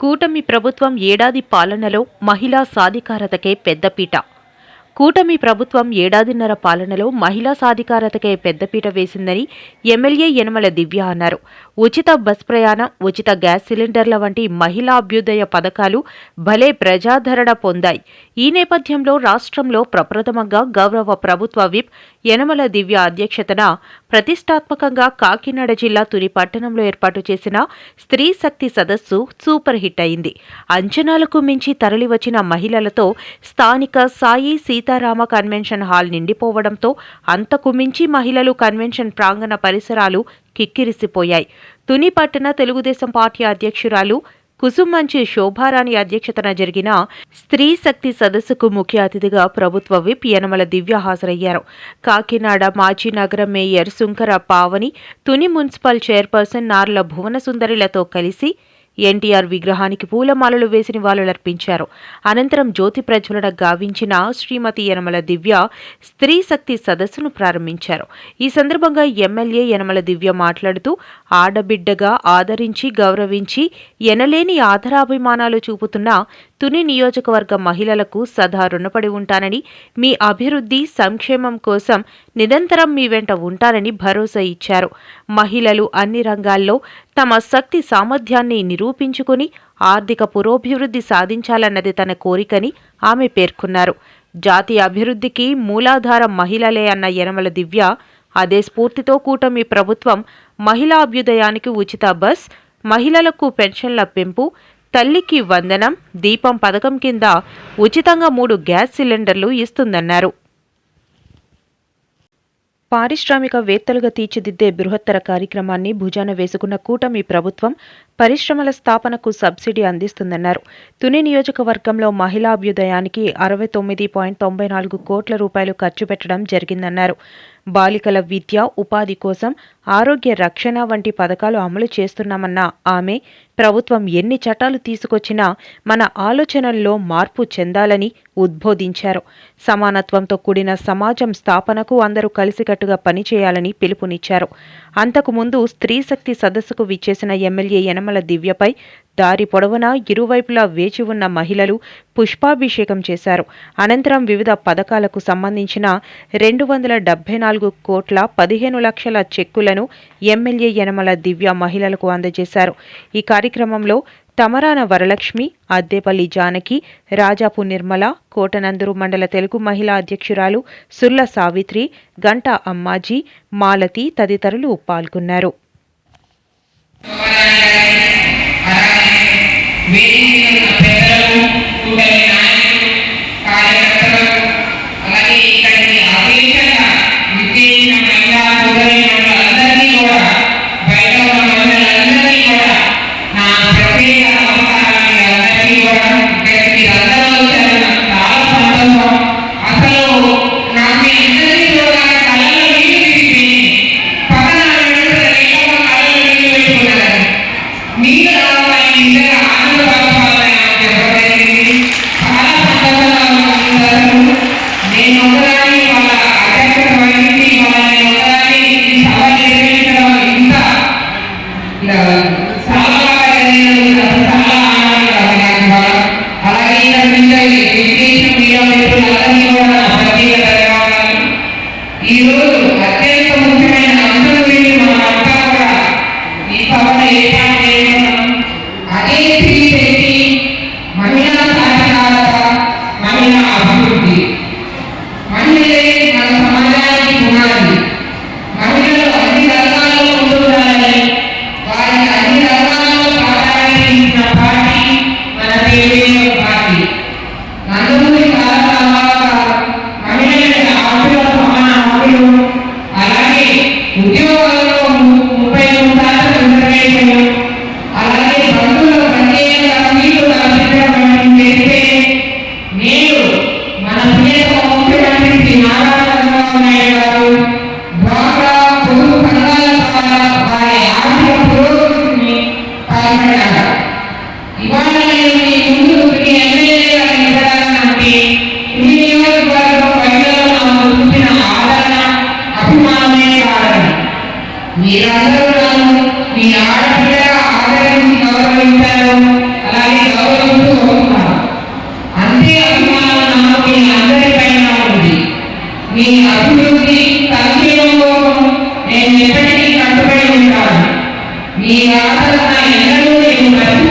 కూటమి ప్రభుత్వం ఏడాది పాలనలో మహిళా సాధికారతకే పెద్దపీట కూటమి ప్రభుత్వం ఏడాదిన్నర పాలనలో మహిళా సాధికారతకే పెద్దపీట వేసిందని ఎమ్మెల్యే యనమల దివ్య అన్నారు. ఉచిత బస్ ప్రయాణం ఉచిత గ్యాస్ సిలిండర్ల వంటి మహిళా అభ్యుదయ పథకాలు భలే ప్రజాదరణ పొందాయి. ఈ నేపథ్యంలో రాష్ట్రంలో ప్రప్రథమంగా గౌరవ ప్రభుత్వ విప్ యనమల దివ్య అధ్యక్షతన ప్రతిష్టాత్మకంగా కాకినాడ జిల్లా తుని పట్టణంలో ఏర్పాటు చేసిన స్త్రీ శక్తి సదస్సు సూపర్ హిట్ అయింది. అంచనాలకు మించి తరలివచ్చిన మహిళలతో స్థానిక సాయి సీతారామ కన్వెన్షన్ హాల్ నిండిపోవడంతో అంతకు మించి మహిళలు కన్వెన్షన్ ప్రాంగణ పరిసరాలు కిక్కిరిసిపోయాయి. తుని పట్టణ తెలుగుదేశం పార్టీ అధ్యక్షురాలు కుసుమంచి శోభారాణి అధ్యక్షతన జరిగిన స్త్రీ శక్తి సదస్సుకు ముఖ్య అతిథిగా ప్రభుత్వ విప్ యనమల దివ్య హాజరయ్యారు. కాకినాడ మాజీ నగర mayor Sunkara Pavani Tuni municipal chairperson Narla భువనసుందరిలతో కలిసి ఎన్టీఆర్ విగ్రహానికి పూలమాలలు వేసి నివాళులర్పించారు అనంతరం జ్యోతి ప్రజ్వలన గావించిన శ్రీమతి యనమల దివ్య స్త్రీ శక్తి సదస్సును ప్రారంభించారు. ఈ సందర్భంగా ఎమ్మెల్యే యనమల దివ్య మాట్లాడుతూ ఆడబిడ్డగా ఆదరించి గౌరవించి ఎనలేని ఆధారాభిమానాలు చూపుతున్న తుని నియోజకవర్గ మహిళలకు సదా రుణపడి ఉంటానని మీ అభివృద్ధి సంక్షేమం కోసం నిరంతరం మీ వెంట ఉంటానని భరోసా ఇచ్చారు. మహిళలు అన్ని రంగాల్లో తమ శక్తి సామర్థ్యాన్ని నిరూపించుకుని ఆర్థిక పురోభివృద్ధి సాధించాలన్నది తన కోరికని ఆమె పేర్కొన్నారు. జాతీయ అభివృద్ధికి మూలాధారం మహిళలే అన్న యనమల దివ్య అదే స్ఫూర్తితో కూటమి ప్రభుత్వం మహిళా అభ్యుదయానికి ఉచిత బస్ మహిళలకు పెన్షన్ల పెంపు తల్లికి వందనం దీపం పథకం కింద ఉచితంగా మూడు గ్యాస్ సిలిండర్లు ఇస్తుందన్నారు. పారిశ్రామికవేత్తలుగా తీర్చిదిద్దే బృహత్తర కార్యక్రమాన్ని భుజాన వేసుకున్న కూటమి ప్రభుత్వం పరిశ్రమల స్థాపనకు సబ్సిడీ అందిస్తుందన్నారు. తుని నియోజకవర్గంలో మహిళా అభ్యుదయానికి అరవై తొమ్మిది పాయింట్ తొంభై నాలుగు కోట్ల రూపాయలు ఖర్చు పెట్టడం జరిగిందన్నారు. బాలికల విద్య ఉపాధి కోసం ఆరోగ్య రక్షణ వంటి పథకాలు అమలు చేస్తున్నామన్న ఆమె ప్రభుత్వం ఎన్ని చట్టాలు తీసుకొచ్చినా మన ఆలోచనల్లో మార్పు చెందాలని ఉద్బోధించారు. సమానత్వంతో కూడిన సమాజం స్థాపనకు అందరూ కలిసికట్టుగా పనిచేయాలని పిలుపునిచ్చారు. అంతకుముందు స్త్రీ శక్తి సదస్సుకు విచ్చేసిన ఎమ్మెల్యే యనమల దివ్యపై దారి పొడవునా ఇరువైపులా వేచి ఉన్న మహిళలు పుష్పాభిషేకం చేశారు. అనంతరం వివిధ పథకాలకు సంబంధించిన రెండు వందల డెబ్బై నాలుగు కోట్ల పదిహేను లక్షల చెక్కులను ఎమ్మెల్యే యనమల దివ్య మహిళలకు అందజేశారు. ఈ కార్యక్రమంలో తమరాన వరలక్ష్మి అద్దేపల్లి జానకి రాజాపు నిర్మల కోటనందురు మండల తెలుగు మహిళా అధ్యక్షురాలు సుర్ల సావిత్రి గంటా అమ్మాజీ మాలతి తదితరులు పాల్గొన్నారు. ఆడపిల్లల ఆదరించి గౌరవించారు. అలాగే గౌరవిస్తూ వస్తున్నారు అంతే అభిమానం నాకు మీ అందరిపైన ఉంది. మీ అభివృద్ధి సంక్షేమం కోసం నేను ఎప్పటికీ కట్టుబడి ఉంటాను. మీ ఆదరణ ఎన్నడూ నేను